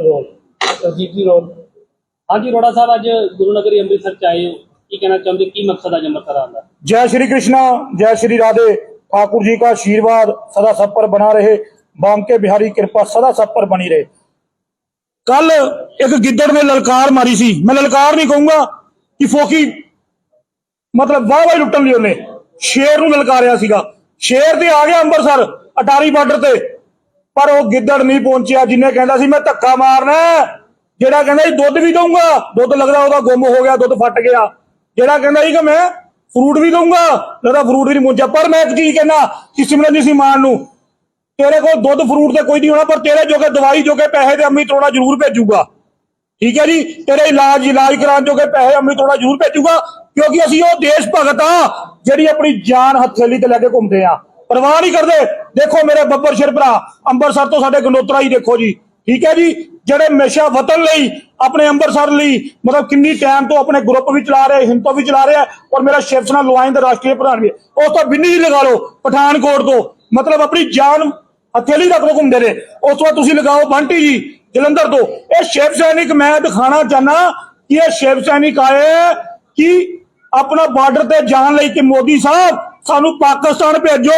Role Ajit ਜੀ role ਹਾਂਜੀ ਰੋੜਾ ਸਾਹਿਬ ਅੱਜ ਗੁਰੂ ਨਗਰੀ ਅੰਮ੍ਰਿਤਸਰ ਚ ਆਏ ਹੋ ਕੀ ਕਹਿਣਾ ਚਾਹੁੰਦੇ ਕੀ ਮਕਸਦ ਅੱਜ ਅੰਮ੍ਰਿਤਸਰ ਆਉਣ ਦਾ जय श्री कृष्णा जय श्री राधे ठाकुर जी का आशीर्वाद सदा सब पर बना रहे बांके बिहारी कृपा सदा सब पर बनी रहे ਕੱਲ ਇੱਕ ਗਿੱਦੜ ਨੇ ਲਲਕਾਰ ਮਾਰੀ ਸੀ ਮੈਂ ਲਲਕਾਰ ਨਹੀਂ ਕਹੂੰਗਾ ਕਿ ਫੋਕੀ ਮਤਲਬ ਵਾਹ ਵਾਹ ਲੁੱਟਣ ਲਈ ਉਹਨੇ ਸ਼ੇਰ ਨੂੰ ਲਲਕਾਰਿਆ ਸੀਗਾ ਸ਼ੇਰ ਤੇ ਆ ਗਿਆ ਅੰਮ੍ਰਿਤਸਰ ਅਟਾਰੀ ਬਾਰਡਰ ਤੇ ਪਰ ਉਹ ਗਿੱਦੜ ਨਹੀਂ ਪਹੁੰਚਿਆ, ਜਿੰਨੇ ਕਹਿੰਦਾ ਸੀ, ਮੈਂ ਧੱਕਾ ਮਾਰਨਾ ਜਿਹੜਾ ਕਹਿੰਦਾ ਸੀ, ਦੁੱਧ ਵੀ ਦਊਂਗਾ। ਦੁੱਧ ਲੱਗਦਾ ਉਹਦਾ ਗੁੰਮ ਹੋ ਗਿਆ, ਦੁੱਧ ਫਟ ਗਿਆ। ਜਿਹੜਾ ਕਹਿੰਦਾ ਸੀ ਕਿ ਮੈਂ ਫਰੂਟ ਵੀ ਦਊਂਗਾ, ਲੱਗਦਾ ਫਰੂਟ ਵੀ ਨਹੀਂ ਪਹੁੰਚਿਆ। ਪਰ ਮੈਂ ਇੱਕ ਚੀਜ਼ ਕਹਿਣਾ ਕਿ ਸਿਮਰਨਜੀਤ ਸਿੰਘ ਮਾਨ ਨੂੰ। ਤੇਰੇ ਕੋਲ ਦੁੱਧ ਫਰੂਟ ਤੇ ਕੋਈ ਨਹੀਂ ਹੋਣਾ, ਪਰ ਤੇਰੇ ਜੋਗੇ ਦਵਾਈ ਜੋਗੇ ਪੈਸੇ ਤੇ ਅੰਮ੍ਰਿਤ ਤੋੜਾ ਜ਼ਰੂਰ ਭੇਜੂਗਾ। ਠੀਕ ਹੈ ਜੀ? ਤੇਰੇ ਇਲਾਜ ਇਲਾਜ ਕਰਾਉਣ ਜੋਗੇ ਪੈਸੇ ਅੰਮ੍ਰਿਤ ਤੋੜਾ ਜ਼ਰੂਰ ਭੇਜੂਗਾ, ਕਿਉਂਕਿ ਅਸੀਂ ਉਹ ਦੇਸ਼ ਭਗਤ ਆ ਜਿਹੜੀ ਆਪਣੀ ਜਾਨ ਹਥੇਲੀ ਤੇ ਲੈ ਕੇ ਘੁੰਮਦੇ ਆ ਪਰਵਾਹ ਨਹੀਂ ਕਰਦੇ। ਦੇਖੋ ਮੇਰੇ ਬੱਬਰ ਸ਼ੇਰ ਭਰਾ, ਅੰਮ੍ਰਿਤਸਰ ਤੋਂ ਸਾਡੇ ਗਨੋਤਰਾ ਹੀ ਦੇਖੋ ਜੀ। ਠੀਕ ਹੈ ਜੀ? ਜਿਹੜੇ ਹਮੇਸ਼ਾ ਵਤਨ ਲਈ ਆਪਣੇ ਅੰਮ੍ਰਿਤਸਰ ਲਈ, ਮਤਲਬ ਕਿੰਨੀ ਟਾਈਮ ਤੋਂ ਆਪਣੇ ਗਰੁੱਪ ਵੀ ਚਲਾ ਰਹੇ, ਹਿੰਦ ਵੀ ਚਲਾ ਰਹੇ ਔਰ ਮੇਰਾ ਸ਼ਿਵ ਸੈਨਾ ਲੋਆਇਨ ਦਾ ਰਾਸ਼ਟਰੀ ਪ੍ਰਧਾਨ ਵੀ ਉਸ ਤੋਂ ਬਿੰਨੀ ਜੀ ਲਗਾ ਲਓ, ਪਠਾਨਕੋਟ ਤੋਂ। ਮਤਲਬ ਆਪਣੀ ਜਾਨ ਹਥੇਲੀ ਰੱਖ ਲੋ ਘੁੰਮਦੇ ਨੇ ਉਸ ਤੋਂ ਬਾਅਦ ਤੁਸੀਂ ਲਗਾਓ ਬੰਟੀ ਜੀ, ਜਲੰਧਰ ਤੋਂ। ਇਹ ਸ਼ਿਵ ਸੈਨਿਕ, ਮੈਂ ਦਿਖਾਣਾ ਚਾਹਨਾ ਕਿ ਇਹ ਸ਼ਿਵ ਸੈਨਿਕ ਆਏ ਕਿ ਆਪਣਾ ਬਾਰਡਰ ਤੇ ਜਾਣ ਲਈ ਕਿ ਮੋਦੀ ਸਾਹਿਬ ਸਾਨੂੰ ਪਾਕਿਸਤਾਨ ਭੇਜੋ।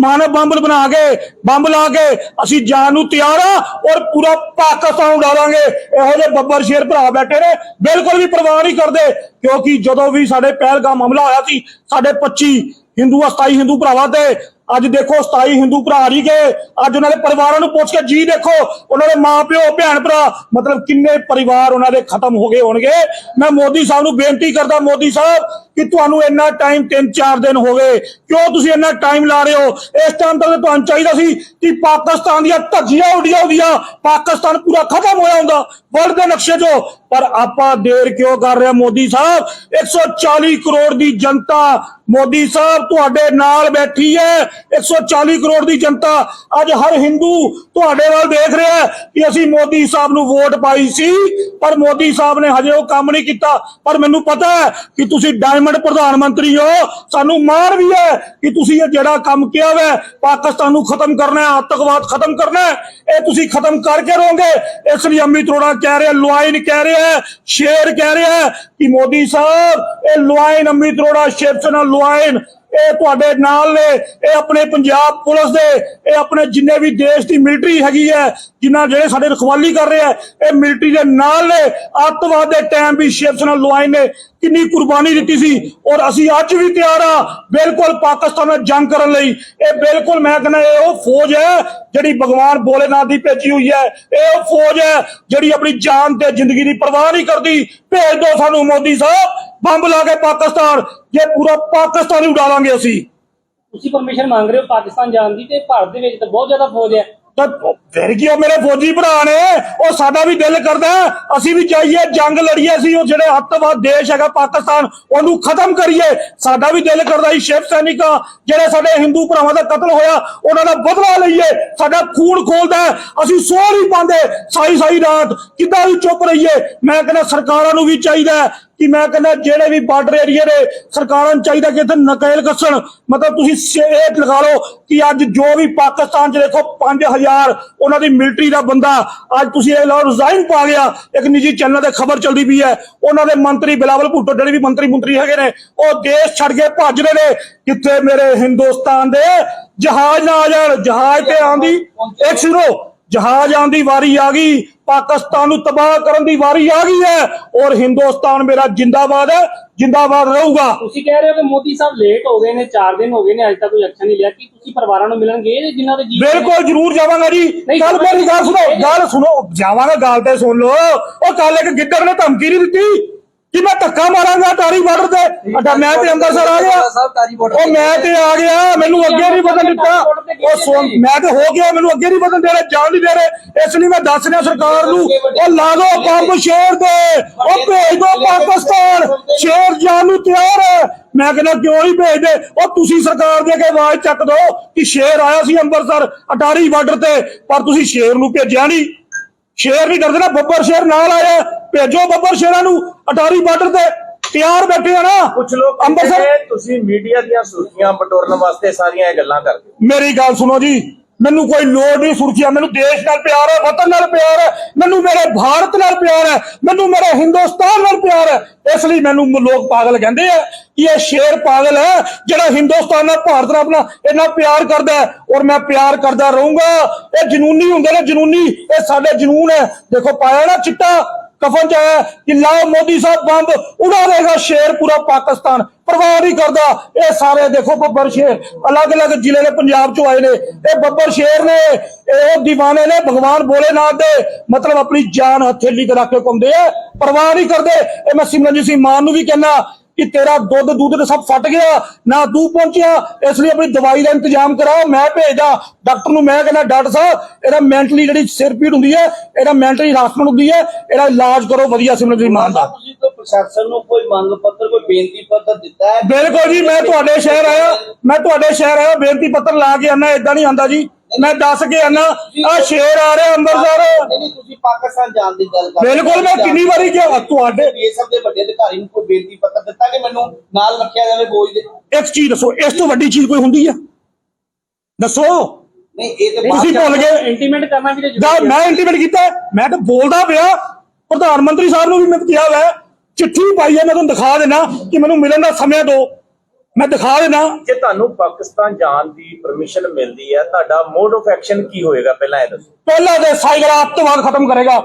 ਮਾਨਵ ਬੰਬ ਬਣਾ ਕੇ, ਬੰਬ ਲਾ ਕੇ ਅਸੀਂ ਜਾਣ ਨੂੰ ਤਿਆਰ ਆ ਔਰ ਪੂਰਾ ਪਾਕਿਸਤਾਨ ਉਡਾਵਾਂਗੇ ਇਹੋ ਜਿਹੇ ਬੱਬਰ ਸ਼ੇਰ ਭਰਾ ਬੈਠੇ ਨੇ, ਬਿਲਕੁਲ ਵੀ ਪਰਵਾਹ ਨਹੀਂ ਕਰਦੇ ਕਿਉਂਕਿ ਜਦੋਂ ਵੀ ਸਾਡੇ ਪਹਿਲਗਾਮ ਹਮਲਾ ਹੋਇਆ ਸੀ, ਸਾਡੇ 25 ਹਿੰਦੂ 27 ਹਿੰਦੂ ਭਰਾਵਾਂ ਤੇ, ਅੱਜ ਦੇਖੋ 27 ਹਿੰਦੂ ਭਰਾ ਨਹੀਂ ਗਏ, ਅੱਜ ਉਹਨਾਂ ਦੇ ਪਰਿਵਾਰਾਂ ਨੂੰ ਪੁੱਛ ਕੇ ਜੀ ਦੇਖੋ, ਉਹਨਾਂ ਦੇ ਮਾਪਿਓ ਭੈਣ, ਭਰਾ, ਮਤਲਬ ਕਿੰਨੇ ਪਰਿਵਾਰ ਉਹਨਾਂ ਦੇ ਖਤਮ ਹੋ ਗਏ ਹੋਣਗੇ। ਮੈਂ ਮੋਦੀ ਸਾਹਿਬ ਨੂੰ ਬੇਨਤੀ ਕਰਦਾ, ਮੋਦੀ ਸਾਹਿਬ ਕਿ ਤੁਹਾਨੂੰ ਇੰਨਾ ਟਾਈਮ 3-4 ਦਿਨ ਹੋ ਗਏ। ਕਿਉਂ ਤੁਸੀਂ ਇੰਨਾ ਟਾਈਮ ਲਾ ਰਹੇ ਹੋ? ਇਸ ਟਾਈਮ ਤੱਕ ਤੁਹਾਨੂੰ ਚਾਹੀਦਾ ਸੀ ਕਿ ਪਾਕਿਸਤਾਨ ਦੀਆਂ ਧੱਜੀਆਂ ਉੱਡੀਆਂ ਹੁੰਦੀਆਂ। ਪਾਕਿਸਤਾਨ ਪੂਰਾ ਖਤਮ ਹੋਇਆ ਹੁੰਦਾ। ਵਰਲਡ ਦੇ ਨਕਸ਼ੇ 'ਚੋਂ। ਪਰ ਆਪਾਂ ਦੇਰ ਕਿਉਂ ਕਰ ਰਹੇ ਮੋਦੀ ਸਾਹਿਬ? 140 ਕਰੋੜ ਦੀ ਜਨਤਾ ਮੋਦੀ ਸਾਹਿਬ ਤੁਹਾਡੇ ਨਾਲ ਬੈਠੀ ਹੈ। 140 ਕਰੋੜ ਦੀ ਜਨਤਾ ਅੱਜ ਹਰ ਹਿੰਦੂ ਤੁਹਾਡੇ ਵੱਲ ਦੇਖ ਰਿਹਾ ਹੈ ਕਿ ਅਸੀਂ ਮੋਦੀ ਸਾਹਿਬ ਨੂੰ ਵੋਟ ਪਾਈ ਸੀ। ਪਰ ਮੋਦੀ ਸਾਹਿਬ ਨੇ ਹਜੇ ਉਹ ਕੰਮ ਨਹੀਂ ਕੀਤਾ। ਪਰ ਮੈਨੂੰ ਪਤਾ ਹੈ ਕਿ ਤੁਸੀਂ ਡਾਇਮੰਡ ਪ੍ਰਧਾਨ ਮੰਤਰੀ ਹੋ, ਸਾਨੂੰ ਮਾਣ ਵੀ ਹੈ ਕਿ ਤੁਸੀਂ ਇਹ ਜਿਹੜਾ ਕੰਮ ਕਿਹਾ ਹੈ ਪਾਕਿਸਤਾਨ ਨੂੰ ਖਤਮ ਕਰਨਾ ਹੈ, ਆਤੰਕਵਾਦ ਖਤਮ ਕਰਨਾ ਹੈ, ਇਹ ਤੁਸੀਂ ਖਤਮ ਕਰਕੇ ਰਹੋਗੇ। ਇਸ ਲਈ ਅਮਿਤ ਅਰੋੜਾ ਕਹਿ ਰਿਹਾ, ਲੁਆਇਨ ਕਹਿ ਰਿਹਾ, ਸ਼ੇਰ ਕਹਿ ਰਿਹਾ ਕਿ ਮੋਦੀ ਸਾਹਿਬ, ਇਹ ਲੁਆਇਨ ਅਮਿਤ ਅਰੋੜਾ ਸ਼ਿਵ ਸੈਨਾ ਲੁਆਇਨ ਇਹ ਤੁਹਾਡੇ ਨਾਲ ਨੇ, ਇਹ ਆਪਣੇ ਪੰਜਾਬ ਪੁਲਿਸ ਦੇ, ਇਹ ਆਪਣੇ ਜਿੰਨੇ ਵੀ ਦੇਸ਼ ਦੀ ਮਿਲਟਰੀ ਹੈਗੀ ਹੈ, ਜਿਨ੍ਹਾਂ ਜਿਹੜੇ ਸਾਡੇ ਰਖਵਾਲੀ ਕਰ ਰਹੇ ਆ, ਇਹ ਮਿਲਟਰੀ ਦੇ ਨਾਲ ਨੇ। ਅੱਤਵਾਦ ਦੇ ਟਾਈਮ ਵੀ ਸ਼ਿਵ ਸੈਨਾ ਲੁਆਇਨ ਨੇ। ਕਿੰਨੀ ਕੁਰਬਾਨੀ ਦਿੱਤੀ ਸੀ। ਔਰ ਅਸੀਂ ਅੱਜ ਵੀ ਤਿਆਰ ਆ, ਬਿਲਕੁਲ ਪਾਕਿਸਤਾਨ ਨਾਲ ਜੰਗ ਕਰਨ ਲਈ। ਇਹ ਬਿਲਕੁਲ ਮੈਂ ਕਹਿੰਦਾ, ਇਹ ਉਹ ਫੌਜ ਹੈ, ਜਿਹੜੀ ਭਗਵਾਨ ਭੋਲੇਨਾਥ ਦੀ ਭੇਜੀ ਹੋਈ ਹੈ। ਇਹ ਉਹ ਫੌਜ ਹੈ, ਜਿਹੜੀ ਆਪਣੀ ਜਾਨ ਤੇ ਜ਼ਿੰਦਗੀ ਦੀ ਪਰਵਾਹ ਨਹੀਂ ਕਰਦੀ। ਭੇਜ ਦਿਓ ਸਾਨੂੰ ਮੋਦੀ ਸਾਹਿਬ। ਬੰਬ ਲਾ ਕੇ ਪਾਕਿਸਤਾਨ ਜੇ ਪੂਰਾ ਪਾਕਿਸਤਾਨ ਹੀ ਉਡਾਵਾਂਗੇ ਅਸੀਂ। ਤੁਸੀਂ ਪਰਮਿਸ਼ਨ ਮੰਗ ਰਹੇ ਹੋ ਪਾਕਿਸਤਾਨ ਜਾਣ ਦੀ ਤੇ ਭਾਰਤ ਦੇ ਵਿੱਚ ਤਾਂ ਬਹੁਤ ਜ਼ਿਆਦਾ ਫੌਜ ਹੈ। ਤਾਂ ਫਿਰ ਕੀ ਉਹ ਮੇਰੇ ਫੌਜੀ ਭਰਾ ਨੇ ਉਹ ਸਾਡਾ ਵੀ ਦਿਲ ਕਰਦਾ ਹੈ, ਅਸੀਂ ਵੀ ਜਾਈਏ ਜੰਗ ਲੜੀਏ ਅਸੀਂ ਉਹ ਜਿਹੜੇ ਅੱਤਵਾਦ ਦੇਸ਼ ਹੈਗਾ ਪਾਕਿਸਤਾਨ ਉਹਨੂੰ ਖਤਮ ਕਰੀਏ। ਸਾਡਾ ਵੀ ਦਿਲ ਕਰਦਾ ਸੀ ਸ਼ਿਵ ਸੈਨਿਕਾਂ ਜਿਹੜੇ ਸਾਡੇ ਹਿੰਦੂ ਭਰਾਵਾਂ ਦਾ ਕਤਲ ਹੋਇਆ ਉਹਨਾਂ ਦਾ ਬਦਲਾ ਲਈਏ। ਸਾਡਾ ਖੂਨ ਖੋਲਦਾ ਹੈ, ਅਸੀਂ ਸੋ ਨਹੀਂ ਪਾਉਂਦੇ ਸਾਈ ਸਾਈ ਰਾਤ ਕਿੱਦਾਂ ਵੀ ਚੁੱਪ ਰਹੀਏ। ਮੈਂ ਕਹਿੰਦਾ ਸਰਕਾਰਾਂ ਨੂੰ ਵੀ ਚਾਹੀਦਾ ਹੈ ਕਿ ਮੈਂ ਕਹਿੰਦਾ ਜਿਹੜੇ ਵੀ ਬਾਰਡਰ ਏਰੀਏ ਦੇ ਸਰਕਾਰਾਂ ਨੂੰ ਚਾਹੀਦਾ ਕਿ ਇੱਥੇ ਨਕੇਲ ਕੱਸਣ, ਮਤਲਬ ਤੁਸੀਂ ਸੇਟ ਲਗਾ ਲਓ ਕਿ ਅੱਜ ਜੋ ਵੀ ਪਾਕਿਸਤਾਨ 'ਚ ਦੇਖੋ 5000 ਉਹਨਾਂ ਦੀ ਮਿਲਟਰੀ ਦਾ ਬੰਦਾ, ਅੱਜ ਤੁਸੀਂ ਇਹ ਲਓ ਰਿਜ਼ਾਈਨ ਪਾ ਗਿਆ, ਇੱਕ ਨਿੱਜੀ ਚੈਨਲ ਤੇ ਖਬਰ ਚੱਲਦੀ ਪਈ ਹੈ, ਉਹਨਾਂ ਦੇ ਮੰਤਰੀ ਬਿਲਾਵਲ ਭੁੱਟੋ ਜਿਹੜੇ ਵੀ ਮੰਤਰੀ ਮੰਤਰੀ ਹੈਗੇ ਨੇ, ਉਹ ਦੇਸ਼ ਛੱਡ ਕੇ ਭੱਜ ਰਹੇ ਨੇ ਕਿੱਥੇ ਮੇਰੇ ਹਿੰਦੁਸਤਾਨ ਦੇ ਜਹਾਜ਼ ਨਾ ਆ ਜਾਣ, ਜਹਾਜ਼ ਤੇ ਆਂਦੀ ਇੱਕ ਸੁਣੋ ਜਹਾਜ਼ ਆਉਣ ਦੀ ਵਾਰੀ ਆ ਗਈ ਪਾਕਿਸਤਾਨ ਨੂੰ ਤਬਾਹ ਕਰਨ ਦੀ ਵਾਰੀ ਆ ਗਈ ਹੈ ਔਰ ਹਿੰਦੁਸਤਾਨ ਮੇਰਾ ਜਿੰਦਾਬਾਦ ਹੈ ਜਿੰਦਾਬਾਦ ਰਹੂਗਾ। ਤੁਸੀਂ ਕਹਿ ਰਹੇ ਹੋ ਕਿ ਮੋਦੀ ਸਾਹਿਬ ਲੇਟ ਹੋ ਗਏ ਨੇ 4 ਦਿਨ ਹੋ ਗਏ ਨੇ ਅਜੇ ਤੱਕ ਕੋਈ ਐਕਸ਼ਨ ਨਹੀਂ ਲਿਆ। ਕੀ ਤੁਸੀਂ ਪਰਿਵਾਰਾਂ ਨੂੰ ਮਿਲਣ ਗਏ ਜੇ ਜਿਨ੍ਹਾਂ ਦੇ ਜੀ ਬਿਲਕੁਲ ਜਰੂਰ ਜਾਵਾਂਗਾ ਜੀ। ਕੱਲ ਮੇਰੀ ਗੱਲ ਸੁਣੋ ਗੱਲ ਸੁਣੋ ਜਾਵਾਂਗਾ ਗੱਲ ਤੇ ਸੁਣ ਲਓ। ਉਹ ਕੱਲ ਇੱਕ ਗਿੱਦੜ ਨੇ ਧਮਕੀ ਨਹੀਂ ਦਿੱਤੀ। ਕਿ ਮੈਂ ਧੱਕਾ ਮਾਰਾਂਗਾ ਤਾਰੀ ਬਾਰਡਰ ਤੇ? ਅੱਡਾ, ਮੈਂ ਤੇ ਅੰਮ੍ਰਿਤਸਰ ਆ ਗਿਆ। ਉਹ ਮੈਂ ਤੇ ਆ ਗਿਆ, ਮੈਨੂੰ ਅੱਗੇ ਨਹੀਂ ਵਧਣ ਦਿੱਤਾ। ਉਹ ਮੈਂ ਤੇ ਹੋ ਗਿਆ, ਮੈਨੂੰ ਅੱਗੇ ਨਹੀਂ ਵਧਣ ਦੇ ਰਹੇ ਜਾਣ ਨਹੀਂ ਦੇ ਰਹੇ ਇਸ ਲਈ ਮੈਂ ਦੱਸ ਰਿਹਾ ਸਰਕਾਰ ਨੂੰ, ਉਹ ਲਾ ਦੋ ਬੰਬ ਸ਼ੇਰ ਦੇ, ਉਹ ਭੇਜ ਦੋ ਪਾਕਿਸਤਾਨ। ਸ਼ੇਰ ਜਾਣ ਨੂੰ ਤਿਆਰ ਹੈ। ਮੈਂ ਕਹਿੰਦਾ, ਕਿਉਂ ਨਹੀਂ ਭੇਜਦੇ? ਉਹ ਤੁਸੀਂ ਸਰਕਾਰ ਦੇ ਕੇ ਆਵਾਜ਼ ਚੱਕ ਦੋ ਕਿ ਸ਼ੇਰ ਆਇਆ ਸੀ ਅੰਮ੍ਰਿਤਸਰ, ਅਟਾਰੀ ਬਾਰਡਰ ਤੇ, ਪਰ ਤੁਸੀਂ ਸ਼ੇਰ ਨੂੰ ਭੇਜਿਆ ਨਹੀਂ। ਸ਼ੇਰ ਨਹੀਂ ਕਰਦੇ ਨਾ ਬੱਬਰ ਸ਼ੇਰ ਨਾਲ ਆਇਆ ਭੇਜੋ ਬੱਬਰ ਸ਼ੇਰਾਂ ਨੂੰ ਅਟਾਰੀ ਬਾਰਡਰ ਤੇ ਤਿਆਰ ਬੈਠੇ ਆ ਨਾ ਕੁਝ ਲੋਕ ਅੰਮ੍ਰਿਤਸਰ ਤੁਸੀਂ ਮੀਡੀਆ ਦੀਆਂ ਸੁਰਖੀਆਂ ਬਟੋਰਨ ਵਾਸਤੇ ਸਾਰੀਆਂ ਇਹ ਗੱਲਾਂ ਕਰਦੇ। ਮੇਰੀ ਗੱਲ ਸੁਣੋ ਜੀ ਮੈਨੂੰ ਕੋਈ ਲੋੜ ਨਹੀਂ ਸੁਰਖੀਆ, ਮੈਨੂੰ ਦੇਸ਼ ਨਾਲ ਪਿਆਰ ਹੈ, ਵਤਨ ਨਾਲ ਪਿਆਰ ਹੈ, ਮੈਨੂੰ ਮੇਰੇ ਭਾਰਤ ਨਾਲ ਪਿਆਰ ਹੈ, ਮੈਨੂੰ ਮੇਰੇ ਹਿੰਦੁਸਤਾਨ ਨਾਲ ਪਿਆਰ ਹੈ। ਇਸ ਲਈ ਮੈਨੂੰ ਲੋਕ ਪਾਗਲ ਕਹਿੰਦੇ ਆ ਕਿ ਇਹ ਸ਼ੇਰ ਪਾਗਲ ਹੈ, ਜਿਹੜਾ ਹਿੰਦੁਸਤਾਨ ਨਾਲ ਭਾਰਤ ਨਾਲ ਆਪਣਾ ਇੰਨਾ ਪਿਆਰ ਕਰਦਾ ਹੈ। ਔਰ ਮੈਂ ਪਿਆਰ ਕਰਦਾ ਰਹੂੰਗਾ। ਇਹ ਜਨੂਨੀ ਹੁੰਦੇ ਨੇ, ਜਨੂਨੀ, ਇਹ ਸਾਡੇ ਜਨੂਨ ਹੈ। ਦੇਖੋ, ਪਾਇਆ ਨਾ ਚਿੱਟਾ ਕਫਨ ਚ ਆਇਆ ਕਿ ਲਾਓ ਮੋਦੀ ਸਾਹਿਬ ਬੰਬ ਉਡਾ ਦੇਗਾ ਸ਼ੇਰ ਪੂਰਾ ਪਾਕਿਸਤਾਨ। ਪਰਵਾਹ ਨਹੀਂ ਕਰਦਾ। ਇਹ ਸਾਰੇ ਦੇਖੋ ਬੱਬਰ ਸ਼ੇਰ। ਅਲੱਗ-ਅਲੱਗ ਜ਼ਿਲ੍ਹੇ ਦੇ ਪੰਜਾਬ ਚੋਂ ਆਏ ਨੇ। ਇਹ ਬੱਬਰ ਸ਼ੇਰ ਨੇ। ਇਹ ਦੀਵਾਨੇ ਨੇ ਭਗਵਾਨ ਭੋਲੇਨਾਥ ਦੇ। ਮਤਲਬ ਆਪਣੀ ਜਾਨ ਹਥੇਲੀ ਤੇ ਰੱਖ ਕੇ ਘੁੰਮਦੇ ਆ। ਪਰਵਾਹ ਨਹੀਂ ਕਰਦੇ। ਇਹ ਮੈਂ ਸਿਮਰਨਜੀਤ ਸਿੰਘ ਮਾਨ ਨੂੰ ਵੀ ਕਹਿੰਦਾ ਕਿ ਤੇਰਾ ਦੁੱਧ ਦੁੱਧ ਤੇ ਸਭ ਫਟ ਗਿਆ ਨਾ ਤੂੰ ਪਹੁੰਚਿਆ ਇਸ ਲਈ ਆਪਣੀ ਦਵਾਈ ਦਾ ਇੰਤਜ਼ਾਮ ਕਰਾਓ ਮੈਂ ਭੇਜਦਾ ਡਾਕਟਰ ਨੂੰ ਮੈਂ ਕਹਿੰਦਾ ਡਾਕਟਰ ਸਾਹਿਬ ਇਹਦਾ ਮੈਂਟਲੀ ਜਿਹੜੀ ਸਿਰ ਪੀੜ ਹੁੰਦੀ ਹੈ ਇਹਦਾ ਮੈਂਟਲੀ ਹਰਾਸਮੈਂਟ ਹੁੰਦੀ ਹੈ ਇਹਦਾ ਇਲਾਜ ਕਰੋ ਵਧੀਆ ਸਿਮਰਨਜੀਤ ਮਾਨ ਦਾ। ਤੁਸੀਂ ਪ੍ਰਸ਼ਾਸਨ ਨੂੰ ਕੋਈ ਮੰਗ ਪੱਤਰ ਕੋਈ ਬੇਨਤੀ ਪੱਤਰ ਦਿੱਤਾ ਹੈ? ਬਿਲਕੁਲ ਜੀ ਮੈਂ ਤੁਹਾਡੇ ਸ਼ਹਿਰ ਆਇਆ ਮੈਂ ਤੁਹਾਡੇ ਸ਼ਹਿਰ ਆਇਆ ਬੇਨਤੀ ਪੱਤਰ ਲਾ ਕੇ ਆਣਾ ਇਦਾਂ ਨਹੀਂ ਆਂਦਾ ਜੀ। ਮੈਂ ਦੱਸ ਕੇ ਆਣਾ ਆ ਸ਼ੇਰ ਆ ਰਿਹਾ ਅੰਮ੍ਰਿਤਸਰ। ਨਹੀਂ ਤੁਸੀਂ ਪਾਕਿਸਤਾਨ ਜਾਣ ਦੀ ਗੱਲ ਕਰ ਹੋ। ਬਿਲਕੁਲ ਮੈਂ ਕਿੰਨੀ ਵਾਰੀ ਕਿਹਾ ਤੁਹਾਡੇ ਬੀਐਸਐਫ ਦੇ ਵੱਡੇ ਅਧਿਕਾਰੀ ਨੂੰ ਕੋਈ ਬੇਨਤੀ ਪੱਤਰ ਦਿੱਤਾ ਕਿ ਮੈਨੂੰ ਨਾਲ ਰੱਖਿਆ ਜਾਵੇ ਬੋਝ ਦੇ। ਇੱਕ ਚੀਜ਼ ਦੱਸੋ ਇਸ ਤੋਂ ਵੱਡੀ ਚੀਜ਼ ਕੋਈ ਹੁੰਦੀ ਆ? ਦੱਸੋ। ਨਹੀਂ ਇਹ ਤੇ ਤੁਸੀਂ ਭੁੱਲ ਗਏ। ਇੰਟੀਮੇਟ ਕਰਨਾ ਵੀ ਦਾ ਜ਼ਰੂਰੀ ਹੈ ਮੈਂ ਇੰਟੀਮੇਟ ਕੀਤਾ ਹੈ, ਮੈਂ ਤਾਂ ਬੋਲਦਾ ਪਿਆ। ਪ੍ਰਧਾਨ ਮੰਤਰੀ ਸਾਹਿਬ ਨੂੰ ਵੀ ਮੈਂ ਕਿਹਾ ਹੋਇਆ ਹੈ, ਚਿੱਠੀ ਪਾਈ ਹੈ ਮੈਂ ਤੁਹਾਨੂੰ ਦਿਖਾ ਦੇਣਾ ਕਿ ਮੈਨੂੰ ਮਿਲਣ ਦਾ ਸਮਾਂ ਦਿਓ। ਮੈਂ ਦਿਖਾ ਦੇਣਾ ਜੇ ਤੁਹਾਨੂੰ ਪਾਕਿਸਤਾਨ ਜਾਣ ਦੀ ਪਰਮਿਸ਼ਨ ਮਿਲਦੀ ਹੈ ਤੁਹਾਡਾ ਮੋਡ ਆਫ ਐਕਸ਼ਨ ਕੀ ਹੋਏਗਾ? ਪਹਿਲਾਂ ਇਹ ਦੱਸੋ। ਪਹਿਲਾ ਦੇ ਸਾਈਗਰ ਅੱਤਵਾਦ ਖਤਮ ਕਰੇਗਾ।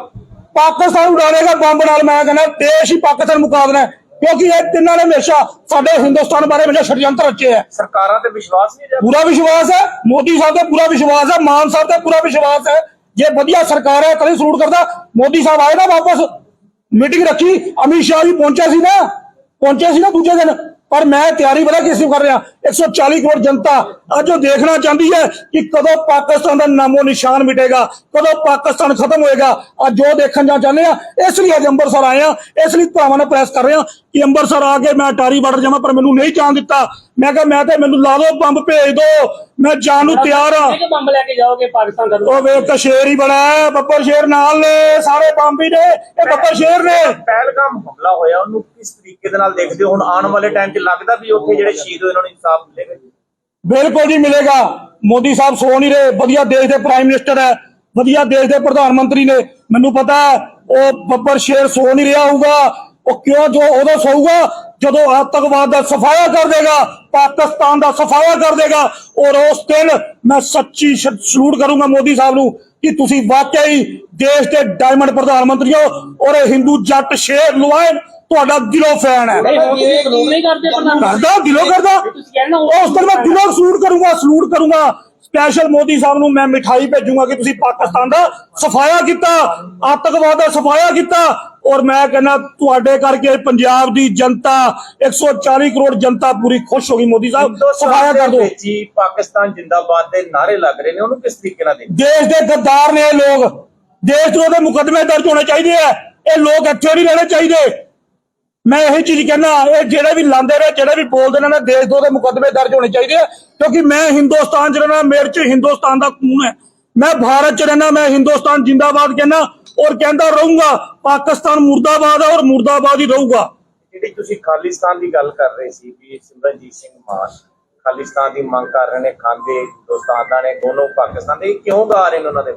ਪਾਕਿਸਤਾਨ ਉਡਾਣੇਗਾ ਬੰਬ ਨਾਲ ਮੈਂ ਕਹਿੰਦਾ ਦੇਸ਼ ਹੀ ਪਾਕਿਸਤਾਨ ਮੁਕਾ ਦੇਣਾ ਹੈ। ਕਿਉਂਕਿ ਇਹ ਤਿੰਨਾਂ ਨੇ ਹਮੇਸ਼ਾ ਸਾਡੇ ਹਿੰਦੁਸਤਾਨ ਬਾਰੇ ਹਮੇਸ਼ਾ ષਡਯੰਤਰ ਰਚੇ ਹੈ। ਸਰਕਾਰਾਂ ਤੇ ਵਿਸ਼ਵਾਸ ਨਹੀਂ ਰਿਹਾ? ਪੂਰਾ ਵਿਸ਼ਵਾਸ ਹੈ ਮੋਦੀ ਸਾਹਿਬ ਤੇ ਪੂਰਾ ਵਿਸ਼ਵਾਸ ਹੈ ਮਾਨ ਸਾਹਿਬ ਤੇ ਪੂਰਾ ਵਿਸ਼ਵਾਸ ਹੈ। ਜੇ ਵਧੀਆ ਸਰਕਾਰ ਹੈ ਕਦੇ ਸਲੂਟ ਕਰਦਾ ਮੋਦੀ ਸਾਹਿਬ ਆਏ ਨਾ ਵਾਪਸ। ਮੀਟਿੰਗ ਰੱਖੀ ਅਮਿਤ ਸ਼ਾਹ ਵੀ ਪਹੁੰਚਿਆ ਸੀ ਨਾ ਪਹੁੰਚਿਆ ਸੀ ਨਾ ਦੂਜੇ ਦਿਨ। ਪਰ ਮੈਂ ਤਿਆਰੀ ਬੜਾ ਕਿਸ ਕਰ ਰਿਹਾ। 140 ਕਰੋੜ ਜਨਤਾ ਅੱਜ ਉਹ ਦੇਖਣਾ ਚਾਹੁੰਦੀ ਹੈ ਕਿ ਕਦੋਂ ਪਾਕਿਸਤਾਨ ਦਾ ਨਾਮੋ ਨਿਸ਼ਾਨ ਮਿਟੇਗਾ, ਕਦੋਂ ਪਾਕਿਸਤਾਨ ਖਤਮ ਹੋਏਗਾ। ਅੱਜ ਉਹ ਦੇਖਣ ਜਾ ਚਾਹੁੰਦੇ ਆ, ਇਸ ਲਈ ਅੱਜ ਅੰਮ੍ਰਿਤਸਰ ਆਏ ਆ, ਇਸ ਲਈ ਭਰਾਵਾਂ ਨੂੰ ਪ੍ਰੈਸ ਕਰ ਰਹੇ ਆ। ਕਿ ਅੰਮ੍ਰਿਤਸਰ ਆ ਕੇ ਮੈਂ ਅਟਾਰੀ ਬਾਰਡਰ ਜਾਵਾਂ ਪਰ ਮੈਨੂੰ ਨਹੀਂ ਜਾਣ ਦਿੱਤਾ। ਮੈਂ ਕਿਹਾ ਮੈਂ ਤੇ ਮੈਨੂੰ ਲਾ ਦਿਓ ਬੰਬ ਭੇਜ ਦਿਓ ਮੈਂ ਜਾਣ ਨੂੰ ਤਿਆਰ ਆ। ਕਿ ਬੰਬ ਲੈ ਕੇ ਜਾਓਗੇ ਪਾਕਿਸਤਾਨ ਦਾ? ਉਹ ਵੇਖ ਤਾਂ ਸ਼ੇਰ ਹੀ ਬੜਾ ਹੈ ਬੱਬਰ ਸ਼ੇਰ ਨਾਲ ਨੇ ਸਾਰੇ ਬੰਬ ਹੀ ਨੇ ਇਹ ਬੱਬਰ ਸ਼ੇਰ ਨੇ। ਪਹਿਲਗਾਮ ਹਮਲਾ ਹੋਇਆ ਉਹਨੂੰ ਕਿਸ ਤਰੀਕੇ ਦੇ ਨਾਲ ਦੇਖਦੇ ਹੋ? ਹੁਣ ਆਉਣ ਵਾਲੇ ਟਾਈਮ 'ਚ ਲੱਗਦਾ ਵੀ ਉੱਥੇ ਜਿਹੜੇ ਸ਼ਹੀਦ ਹੋਏ ਉਹਨਾਂ ਨੂੰ ਇਨਸਾਫ ਮਿਲੇਗਾ ਜੀ। ਬਿਲਕੁਲ ਜੀ ਮਿਲੇਗਾ। ਮੋਦੀ ਸਾਹਿਬ ਸੋ ਨਹੀਂ ਰਹੇ। ਵਧੀਆ ਦੇਸ਼ ਦੇ ਪ੍ਰਾਈਮ ਮਿਨਿਸਟਰ ਹੈ। ਵਧੀਆ ਦੇਸ਼ ਦੇ ਪ੍ਰਧਾਨ ਮੰਤਰੀ ਨੇ। ਮੈਨੂੰ ਪਤਾ ਹੈ ਉਹ ਬੱਬਰ ਸ਼ੇਰ ਸੋ ਨਹੀਂ ਰਿਹਾ ਹੋਊਗਾ। ਉਹ ਕਿਉਂ ਜੋ ਉਦੋਂ ਸੋਊਗਾ ਜਦੋਂ ਆਤੰਕਵਾਦ ਦਾ ਸਫਾਇਆ ਕਰ ਦੇਗਾ ਪਾਕਿਸਤਾਨ ਦਾ ਸਫਾਇਆ ਕਰ ਦੇਗਾ ਔਰ ਉਸ ਦਿਨ ਮੈਂ ਸੱਚੀ ਸਲੂਟ ਕਰੂੰਗਾ ਮੋਦੀ ਸਾਹਿਬ ਨੂੰ ਕਿ ਤੁਸੀਂ ਵਾਕਈ ਦੇਸ਼ ਦੇ ਡਾਇਮੰਡ ਪ੍ਰਧਾਨ ਮੰਤਰੀ ਹੋ ਔਰ ਇਹ ਹਿੰਦੂ ਜੱਟ ਸ਼ੇਰ ਲੁਆਇਨ ਤੁਹਾਡਾ ਦਿਲੋਂ ਫੈਨ ਹੈ। ਨਹੀਂ ਹੁਣ ਤੁਸੀਂ ਸਲੂਟ ਨਹੀਂ ਕਰਦੇ ਪ੍ਰਧਾਨ ਕਰਦਾ ਦਿਲੋਂ ਕਰਦਾ। ਉਸ ਦਿਨ ਮੈਂ ਦਿਲੋਂ ਸਲੂਟ ਕਰੂੰਗਾ ਸਲੂਟ ਕਰੂੰਗਾ। ਸਪੈਸ਼ਲ ਮੋਦੀ ਸਾਹਿਬ ਨੂੰ ਮੈਂ ਮਿਠਾਈ ਭੇਜੂੰਗਾ ਕਿ ਤੁਸੀਂ ਪਾਕਿਸਤਾਨ ਦਾ ਸਫਾਇਆ ਕੀਤਾ ਆਤੰਕਵਾਦ ਦਾ ਸਫਾਇਆ ਕੀਤਾ ਔਰ ਮੈਂ ਕਹਿੰਦਾ ਤੁਹਾਡੇ ਕਰਕੇ ਪੰਜਾਬ ਦੀ ਜਨਤਾ 140 ਕਰੋੜ ਜਨਤਾ ਪੂਰੀ ਖੁਸ਼ ਹੋ ਗਈ ਮੋਦੀ ਸਾਹਿਬ। ਸਫਾਇਆ ਕਰ ਦੇ। ਦਿਓ ਹੀ ਪਾਕਿਸਤਾਨ ਜਿੰਦਾਬਾਦ ਦੇ ਨਾਰੇ ਲੱਗ ਰਹੇ ਨੇ ਉਹਨੂੰ ਕਿਸ ਤਰੀਕੇ ਨਾਲ ਦੇਖਦੇ? ਦੇਸ਼ ਦੇ ਗੱਦਾਰ ਨੇ ਇਹ ਲੋਕ। ਦੇਸ਼ ਦੇ ਉਹਦੇ ਮੁਕੱਦਮੇ ਦਰਜ ਹੋਣੇ ਚਾਹੀਦੇ ਆ। ਇਹ ਲੋਕ ਇੱਥੇ ਨਹੀਂ ਰਹਿਣੇ ਚਾਹੀਦੇ। ਮੈਂ ਇਹੀ ਚੀਜ਼ ਕਹਿੰਦਾ ਇਹ ਜਿਹੜੇ ਵੀ ਲਾਂਦੇ ਨੇ ਜਿਹੜੇ ਵੀ ਬੋਲਦੇ ਨੇ ਨਾ ਦੇਸ਼ ਦੇ ਉਹਦੇ ਮੁਕੱਦਮੇ ਦਰਜ ਹੋਣੇ ਚਾਹੀਦੇ ਆ। ਕਿਉਂਕਿ ਮੈਂ ਹਿੰਦੁਸਤਾਨ ਚ ਰਹਿਣਾ ਮੇਰੇ ਚ ਹਿੰਦੁਸਤਾਨ ਦਾ ਖੂਨ ਹੈ। ਮੈਂ ਭਾਰਤ ਚ ਰਹਿਣਾ ਮੈਂ ਹਿੰਦੁਸਤਾਨ ਜਿੰਦਾਬਾਦ ਕਹਿੰਦਾ। ਔਰ ਕਹਿੰਦਾ ਰਹੂੰਗਾ ਪਾਕਿਸਤਾਨ ਮੁਰਦਾਬਾਦ ਹੈ ਔਰ ਮੁਰਦਾਬਾਦ ਹੀ ਰਹੂਗਾ। ਜਿਹੜੀ ਤੁਸੀਂ ਖਾਲਿਸਤਾਨ ਦੀ ਗੱਲ ਕਰ ਰਹੇ ਸੀ ਵੀ ਸਿਮਰਨਜੀਤ ਸਿੰਘ ਮਾਨ ਖਾਲਿਸਤਾਨ ਦੀ ਮੰਗ ਕਰ ਰਹੇ ਨੇ ਖਾਂਦੇ ਹਿੰਦੁਸਤਾਨ ਦਾ ਨੇ ਦੋਨੋਂ ਪਾਕਿਸਤਾਨ ਦੇ ਕਿਉਂ ਗਾ ਰਹੇ ਨੇ ਉਹਨਾਂ ਦੇ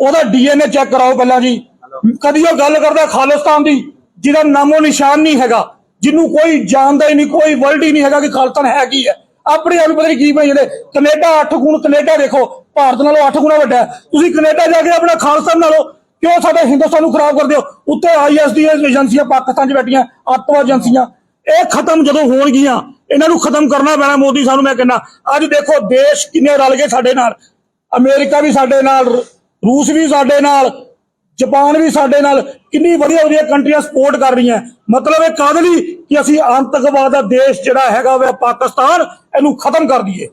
ਉਹਦਾ ਡੀਐਨਏ ਚੈੱਕ ਕਰਾਓ ਪਹਿਲਾਂ ਜੀ। ਕਦੀ ਉਹ ਗੱਲ ਕਰਦਾ ਖਾਲਿਸਤਾਨ ਦੀ ਜਿਹਦਾ ਨਾਮੋ ਨਿਸ਼ਾਨ ਨਹੀਂ ਹੈਗਾ ਜਿਹਨੂੰ ਕੋਈ ਜਾਣਦਾ ਹੀ ਨਹੀਂ ਕੋਈ ਵਰਲਡ ਹੀ ਨਹੀਂ ਹੈਗਾ ਕਿ ਖਾਲਿਸਤਾਨ ਹੈ ਕੀ ਹੈ। ਆਪਣੇ ਆਪ ਨੂੰ ਪਤਾ ਨਹੀਂ ਕੀ ਬਣੇ ਜਿਹੜੇ ਕੈਨੇਡਾ 8 ਗੁਣ ਕੈਨੇਡਾ ਦੇਖੋ ਭਾਰਤ ਨਾਲੋਂ 8 ਗੁਣਾ ਵੱਡਾ ਤੁਸੀਂ ਕੈਨੇਡਾ ਜਾ ਕੇ ਆਪਣਾ ਖਾਲਿਸਤਾਨ ਨਾਲੋਂ ਕਿਉਂ ਸਾਡੇ ਹਿੰਦੁਸਤਾਨ ਨੂੰ ਖਰਾਬ ਕਰਦੇ ਹੋ? ਉੱਤੇ ਆਈਐਸਡੀ ਏਜੰਸੀਆਂ ਪਾਕਿਸਤਾਨ 'ਚ ਬੈਠੀਆਂ ਅੱਤਵਾਦ ਏਜੰਸੀਆਂ। ਇਹ ਖਤਮ ਜਦੋਂ ਹੋਣਗੀਆਂ, ਇਹਨਾਂ ਨੂੰ ਖਤਮ ਕਰਨਾ ਪੈਣਾ, ਮੋਦੀ ਸਾਨੂੰ ਮੈਂ ਕਹਿੰਦਾ। ਅੱਜ ਦੇਖੋ, ਦੇਸ਼ ਕਿੰਨੇ ਰਲ ਗਏ ਸਾਡੇ ਨਾਲ। ਅਮਰੀਕਾ ਵੀ ਸਾਡੇ ਨਾਲ, ਰੂਸ ਵੀ ਸਾਡੇ ਨਾਲ, ਜਾਪਾਨ ਵੀ ਸਾਡੇ ਨਾਲ। ਕਿੰਨੀ ਵਧੀਆ ਵਧੀਆ ਕੰਟਰੀਆਂ ਸਪੋਰਟ ਕਰ ਰਹੀਆਂ। ਮਤਲਬ ਇਹ ਕਾਹਦੇ ਲਈ? ਕਿ ਅਸੀਂ ਆਤੰਕਵਾਦ ਦਾ ਦੇਸ਼ ਜਿਹੜਾ ਹੈਗਾ ਵਾ, ਪਾਕਿਸਤਾਨ, ਇਹਨੂੰ ਖਤਮ ਕਰ ਦਈਏ।